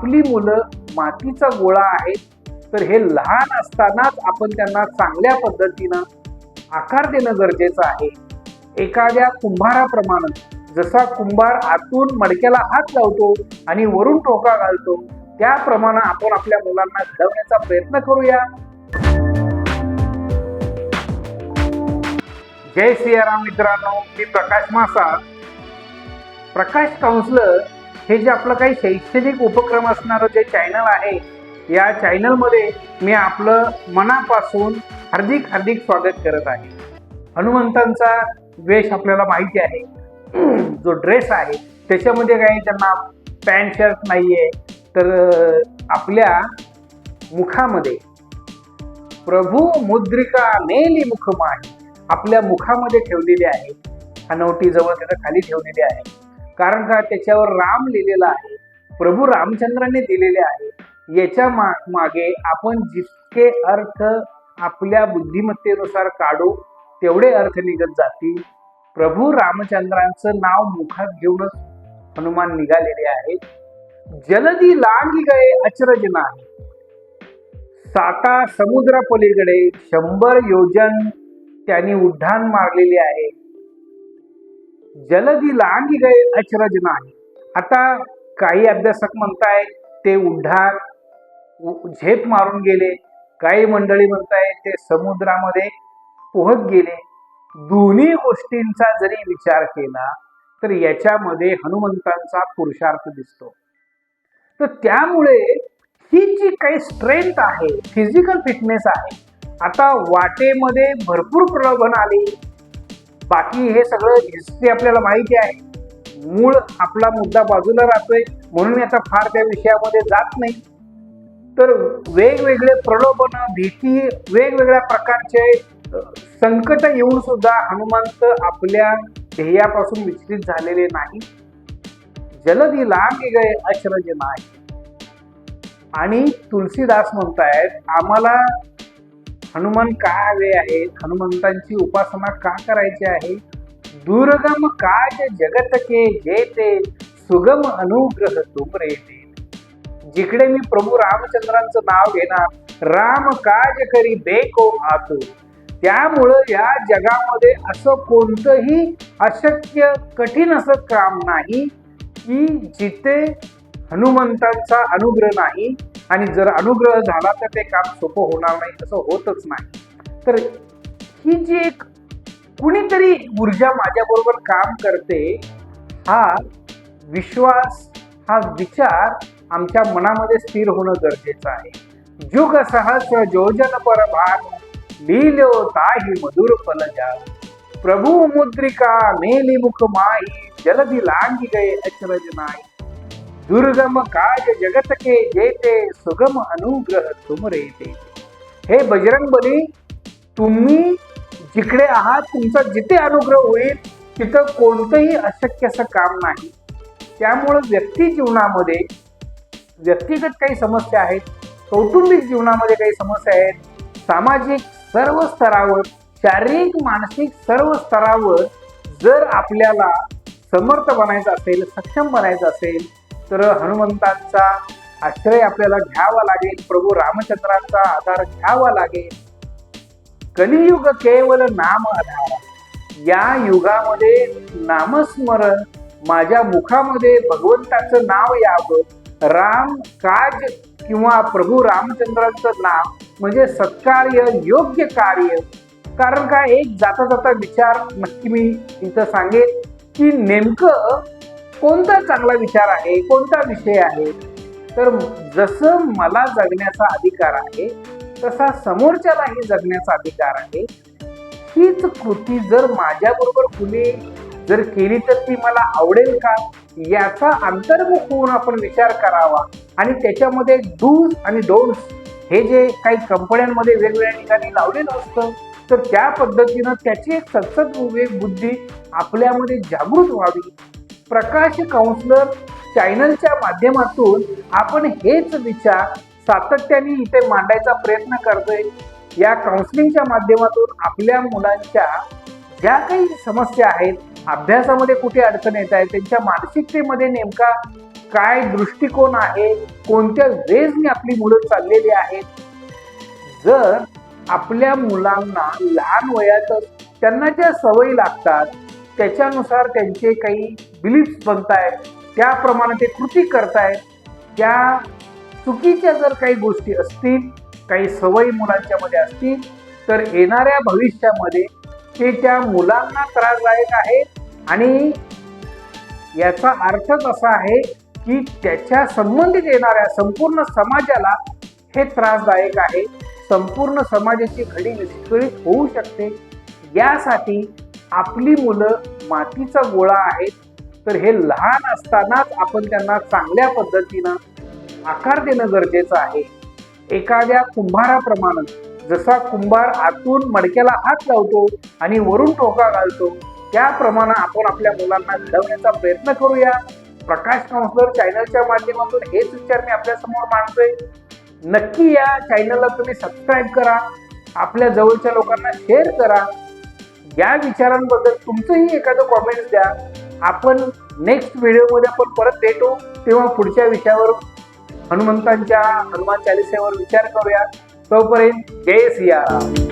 आपली मुलं मातीचा गोळा आहेत तर हे लहान असतानाच आपण त्यांना चांगल्या पद्धतीनं आकार देणं गरजेचं आहे. एखाद्या कुंभाराप्रमाणे जसा कुंभार आतून मडक्याला हात लावतो आणि वरून टोका घालतो त्याप्रमाणे आपण आपल्या मुलांना घडवण्याचा प्रयत्न करूया. जय सियाराम मित्रांनो मी प्रकाश मासा प्रकाश काउन्सलर हे जे आपलं काही शैक्षणिक उपक्रम असणारं जे चॅनल आहे या चॅनलमध्ये मी आपलं मनापासून हार्दिक हार्दिक स्वागत करत आहे. हनुमंतांचा वेश आपल्याला माहिती आहे. जो ड्रेस आहे त्याच्यामध्ये काही त्यांना पॅन्ट शर्ट नाही आहे तर आपल्या मुखामध्ये प्रभू मुद्रिका नेली मुखमाही आपल्या मुखामध्ये ठेवलेली आहे. हनवटी जवळ त्याच्याखाली ठेवलेली आहे. कारण का त्याच्यावर राम लिहिलेला आहे. प्रभू रामचंद्राने दिलेले आहे. याच्या मा मागे आपण जितके अर्थ आपल्या बुद्धिमत्तेनुसार काढू तेवढे अर्थ निघत जातील. प्रभू रामचंद्रांचं नाव मुखात घेऊनच हनुमान निघालेले आहेत. जलदी लांगी गए अचरज नाही. साता समुद्रा पलीकडे शंभर योजन त्यांनी उड्डाण मारलेले आहे. जलदी लांगी गए अचरज नाही. आता काही अभ्यासक म्हणताय ते उड्डाण झेप मारून गेले. काही मंडळी म्हणताय ते समुद्रामध्ये पोहत गेले. दोन्ही गोष्टींचा जरी विचार केला तर याच्यामध्ये हनुमंतांचा पुरुषार्थ दिसतो. तर त्यामुळे ही जी काही स्ट्रेंथ आहे फिजिकल फिटनेस आहे आता वाटेमध्ये भरपूर प्रलोभन आली. बाकी हे सगळं हिस्ट्री आपल्याला माहिती आहे. मूळ आपला मुद्दा बाजूला राहतोय. म्हणून मी आता फार त्या विषयामध्ये जात नाही. तर वेगवेगळे प्रलोभन भीती वेगवेगळ्या प्रकारचे संकट येऊन सुद्धा हनुमंत आपल्या ध्येयापासून विचलित झालेले नाही. जलदी लांब गए अश्रज नाही आणि तुलसीदास म्हणतायत आम्हाला हनुमान का हवे आहेत हनुमंतांची उपासना का करायची आहे? दुर्गम काज जगत के जेते सुगम अनुग्रह तुमरे येते जिकडे मी प्रभू रामचंद्रांचं नाव घेणार राम काज करी बेको आतो. त्यामुळं या जगामध्ये असं कोणतंही अशक्य कठीण असं काम नाही की जिथे हनुमंतांचा अनुग्रह नाही आणि जर अनुग्रह झाला तर ते काम सोपं होणार नाही असं होतच नाही. तर ही जी एक कुणीतरी ऊर्जा माझ्याबरोबर काम करते हा विश्वास हा विचार आमच्या मनामध्ये स्थिर होणं गरजेचं आहे. जुग सहस्र जोजन पर भान ताही मधुर फल जा प्रभू मुद्रिका मेली मुख माही जलदी लांगी गए अचरज नाही. दुर्गम काज जगत के जेते सुगम अनुग्रह तुम रेते हे बजरंग बली तुम्ही जिकडे आहात तुमचा जिथे अनुग्रह होईल तिथं कोणतंही अशक्य असं काम नाही त्यामुळं व्यक्ती जीवनामध्ये व्यक्तिगत काही समस्या आहेत कौटुंबिक जीवनामध्ये काही समस्या आहेत सामाजिक सर्व स्तरावर शारीरिक मानसिक सर्व स्तरावर जर आपल्याला समर्थ बनायचं असेल सक्षम बनायचं असेल तर हनुमंतांचा आश्रय आपल्याला घ्यावा लागेल प्रभू रामचंद्रांचा आधार घ्यावा लागेल. कलियुग केवळ नाम आधार. या युगामध्ये नामस्मरण माझ्या मुखामध्ये भगवंताचं नाव यावं. राम काज किंवा प्रभू रामचंद्रांचं नाव म्हणजे सत्कार्य योग्य कार्य. कारण का एक जाता जाता विचार नक्की मी इथं सांगेन की नेमकं कोणता चांगला विचार आहे कोणता विषय आहे तर जसं मला जगण्याचा अधिकार आहे तसा समोरच्यालाही जगण्याचा अधिकार आहे. हीच कृती जर माझ्याबरोबर कुणी जर केली तर ती मला आवडेल का? याचा अंतर्मुख होऊन आपण विचार करावा. आणि त्याच्यामध्ये डूज आणि डोंट्स हे जे काही कंपन्यांमध्ये वेगवेगळ्या ठिकाणी लावलेलं असतं तर त्या पद्धतीनं त्याची एक सतत बुद्धी आपल्यामध्ये जागृत व्हावी. प्रकाश काउन्सलर चॅनलच्या माध्यमातून आपण हेच विचार सातत्याने इथे मांडायचा प्रयत्न करतोय. या काउन्सिलिंगच्या माध्यमातून आपल्या मुलांच्या ज्या काही समस्या आहेत अभ्यासामध्ये कुठे अडचण येत आहे त्यांच्या मानसिकतेमध्ये नेमका काय दृष्टिकोन आहे कोणत्या वेजने आपली मुलं चाललेली आहेत. जर आपल्या मुलांना लहान वयातच त्यांना ज्या सवयी लागतात त्याच्यानुसार त्यांचे काही बिलीफ्स बनत आहेत त्याप्रमाणे ते कृती करतायत. त्या चुकीच्या जर काही गोष्टी असतील काही सवयी मुलांच्यामध्ये असतील तर येणाऱ्या भविष्यामध्ये ते त्या मुलांना त्रासदायक आहे. आणि याचा अर्थच असा आहे की त्याच्या संबंधित येणाऱ्या संपूर्ण समाजाला हे त्रासदायक आहे. संपूर्ण समाजाची घडी विस्कळीत होऊ शकते. यासाठी आपली मुलं मातीचा गोळा आहेत तर हे लहान असतानाच आपण त्यांना चांगल्या पद्धतीनं आकार देणं गरजेचं आहे. एखाद्या कुंभाराप्रमाणे जसा कुंभार आतून मडक्याला हात लावतो आणि वरून टोका घालतो त्याप्रमाणे आपण आपल्या मुलांना घडवण्याचा प्रयत्न करूया. प्रकाश काउन्सलर चॅनलच्या माध्यमातून हेच विचार मी आपल्यासमोर मांडतोय. नक्की या चॅनलला तुम्ही सबस्क्राईब करा. आपल्या जवळच्या लोकांना शेअर करा. या विचारांबद्दल तुमचंही एखादं कॉमेंट्स द्या. आपण नेक्स्ट व्हिडिओमध्ये आपण परत भेटू. तेव्हा पुढच्या विषयावर हनुमंतांच्या हनुमान चालिसेवर विचार करूया. तोपर्यंत जय सियाराम